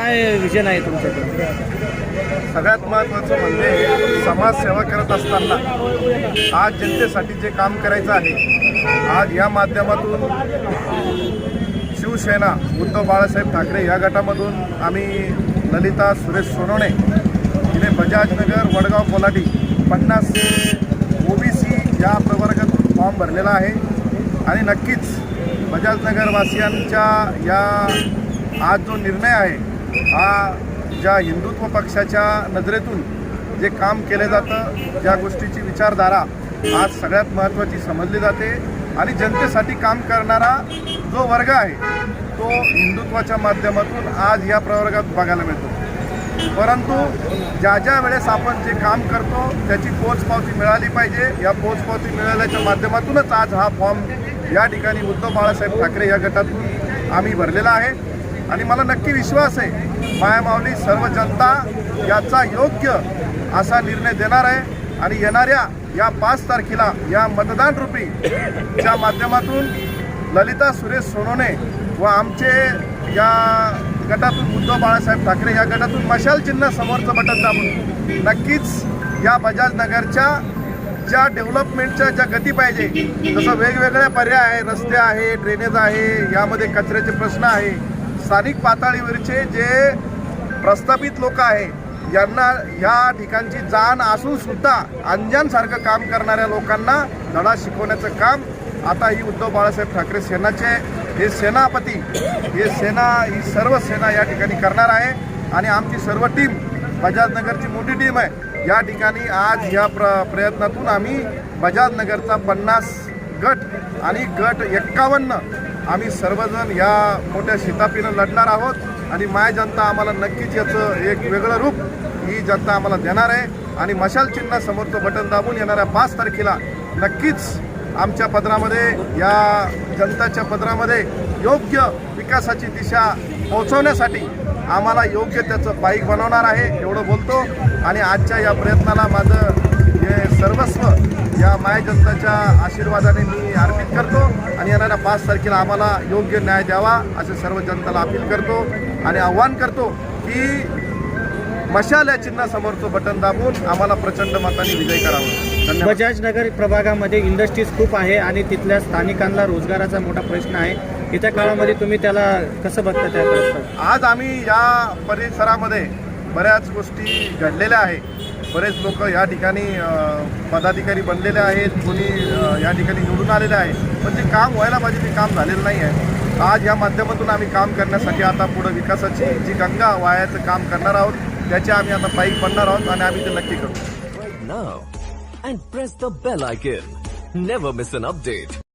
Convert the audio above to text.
काय विजन आहे तुमच्याकडे? सगळ्यात महत्त्वाचं म्हणजे समाजसेवा करत असताना आज जनतेसाठी जे काम करायचं आहे आज या माध्यमातून शिवसेना उद्धव बाळासाहेब ठाकरे या गटामधून आम्ही ललिता सुरेश सोनवणे तिने बजाजनगर वडगाव कोलाटी पन्नास ओबीसी या प्रवर्गातून फॉर्म भरलेला आहे. आणि नक्कीच बजाजनगरवासियांच्या या आज जो निर्णय आहे हा ज्या हिंदुत्व पक्षाच्या नजरेतून जे काम केले जातं ज्या गोष्टीची विचारधारा आज सगळ्यात महत्त्वाची समजली जाते आणि जनतेसाठी काम करणारा जो वर्ग आहे तो हिंदुत्वाच्या माध्यमातून आज या प्रवर्गात बघायला मिळतो. परंतु ज्या ज्या वेळेस आपण जे काम करतो त्याची पोचपावती मिळाली पाहिजे. या पोचपावती मिळाल्याच्या माध्यमातूनच आज हा फॉर्म या ठिकाणी उद्धव बाळासाहेब ठाकरे या गटातून आम्ही भरलेला आहे. आणि मला नक्की विश्वास आहे मायामावली सर्व जनता याचा योग्य असा निर्णय देणार आहे. आणि येणाऱ्या या पाच तारखेला या मतदान रूपी च्या माध्यमातून ललिता सुरेश सोनोने व आमचे या गटातून उद्धव बाळासाहेब ठाकरे या गटातून मशाल चिन्ह समोरचं बटन दाबून नक्कीच या बजाज नगरच्या ज्या डेव्हलपमेंटच्या ज्या गती पाहिजे जसं वेगवेगळ्या पर्याय आहे रस्ते आहे ड्रेनेज आहे यामध्ये कचऱ्याचे प्रश्न आहे स्थानिक पातळीवरचे जे प्रस्थापित लोक आहे यांना या ठिकाणची जाण असून सुद्धा काम करणाऱ्या लोकांना धडा शिकवण्याचं काम आता ही उद्धव बाळासाहेब ठाकरे सेनाचे हे सेनापती हे सेना ही सर्व सेना या ठिकाणी करणार आहे. आणि आमची सर्व टीम बजाजनगरची मोठी टीम आहे या ठिकाणी आज या प्र प्रयत्नातून आम्ही बजाजनगरचा पन्नास गट आणि गट एक्कावन्न आम्ही सर्वजण या मोठ्या शितापीनं लढणार आहोत आणि माय जनता आम्हाला नक्कीच याचं एक वेगळं रूप ही जनता आम्हाला देणार आहे. आणि मशाल चिन्ह समोरचं बटन दाबून येणाऱ्या पाच तारखेला नक्कीच आमच्या पदरामध्ये या जनताच्या पदरामध्ये योग्य विकासाची दिशा पोहोचवण्यासाठी आम्हाला योग्य त्याचं बाईक बनवणार आहे एवढं बोलतो. आणि आजच्या या प्रयत्नाला माझं माय जनताच्या आशीर्वादाने मी अर्पित करतो आणि येणाऱ्या पाच तारखेला आम्हाला योग्य न्याय द्यावा असे सर्व जनतेला अपील करतो आणि आव्हान करतो की मशाल या चिन्हासमोरचं बटन दाबून आम्हाला प्रचंड मताने विजय करावा. धन्यवाद. बजाज नगर प्रभागामध्ये इंडस्ट्रीज खूप आहे आणि तिथल्या स्थानिकांना रोजगाराचा मोठा प्रश्न आहे. येत्या काळामध्ये तुम्ही त्याला कसं बघता त्या आज आम्ही या परिसरामध्ये बऱ्याच गोष्टी घडलेल्या आहे. बरेच लोक या ठिकाणी पदाधिकारी बनलेले आहेत कोणी या ठिकाणी निवडून आलेले आहे पण जे काम व्हायला पाहिजे ते काम झालेलं नाही आहे. आज या माध्यमातून आम्ही काम करण्यासाठी आता पुढं विकासाची जी गंगा वायाचं काम करणार आहोत त्याचे आम्ही आता पाईप बनणार आहोत आणि आम्ही ते नक्की करू. नाव and press the bell icon never miss an update.